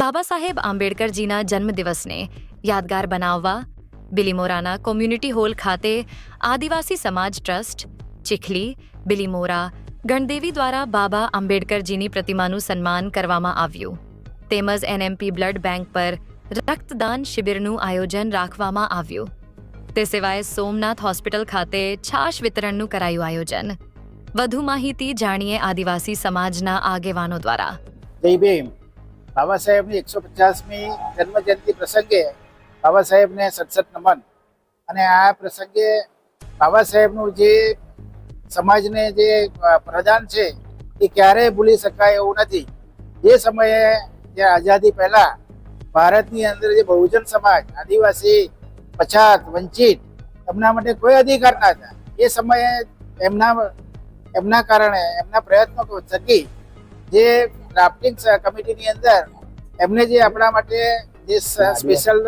બાબા સાહેબ આંબેડકરજીના જન્મદિવસને યાદગાર બનાવવા બિલીમોરાના community hall ખાતે આદિવાસી સમાજ ટ્રસ્ટ, ચીખલી બિલીમોરા ગણદેવી દ્વારા બાબા આંબેડકરજીની પ્રતિમાનું સન્માન કરવામાં આવ્યું. તેમજ એનએમપી બ્લડ બેંક પર રક્તદાન શિબિરનું આયોજન રાખવામાં આવ્યું. તે સિવાય સોમનાથ હોસ્પિટલ ખાતે છાશ વિતરણનું કરાયું આયોજન. વધુ માહિતી જાણીએ આદિવાસી સમાજના આગેવાનો દ્વારા. બાબા સાહેબની એકસો પચાસમી જન્મજયંતિ પ્રસંગે બાબા સાહેબને સડસઠ નમન. અને આ પ્રસંગે બાબા સાહેબનું જે સમાજને જે પ્રદાન છે, એ ક્યારેય ભૂલી શકાય એવું નથી. જે સમયે જે આઝાદી પહેલાં ભારતની અંદર જે બહુજન સમાજ, આદિવાસી, પછાત, વંચિત, એમના માટે કોઈ અધિકાર ના હતા. એ સમયે એમના એમના કારણે, એમના પ્રયત્નો થકી જે ડ્રાફ્ટિંગ કમિટીની અંદર એમને જે આપણા માટે જે સ્પેશિયલ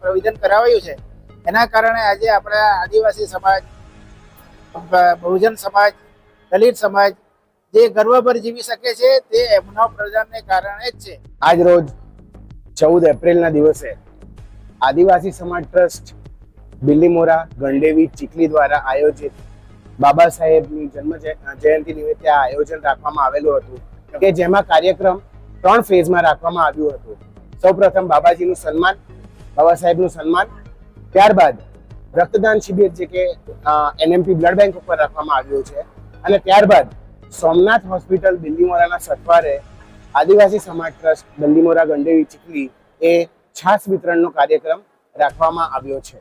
પ્રોવિઝન કરાવાયું છે એના કારણે આજે આપણા આદિવાસી સમાજ બહુજન સમાજ દલિત સમાજ જે ગર્વભર જીવી શકે છે તે એમના પ્રદાનને કારણે જ છે. આજ રોજ ચૌદ એપ્રિલના દિવસે આદિવાસી સમાજ ટ્રસ્ટ બિલ્લીમોરા ગંડેવી ચીખલી દ્વારા આયોજિત બાબા સાહેબની જન્મ જય- જયંતિ નિમિત્તે આ આયોજન રાખવામાં આવેલું હતું. કે જેમાં કાર્યક્રમ ત્રણ ફેઝમાં રાખવામાં આવ્યું હતું. સૌપ્રથમ બાબાજીનું સન્માન, બાબા સાહેબનું સન્માન, ત્યારબાદ રક્તદાન શિબિર જે કે એનએમપી બ્લડ બેંક ઉપર રાખવામાં આવ્યું છે. અને ત્યારબાદ સોમનાથ હોસ્પિટલ દિલ્હીમોરાના સથવારે આદિવાસી સમાજ ટ્રસ્ટ બલ્લીમોરા ગંડેવી ચીખલી એ છાસ વિતરણનો કાર્યક્રમ રાખવામાં આવ્યો છે.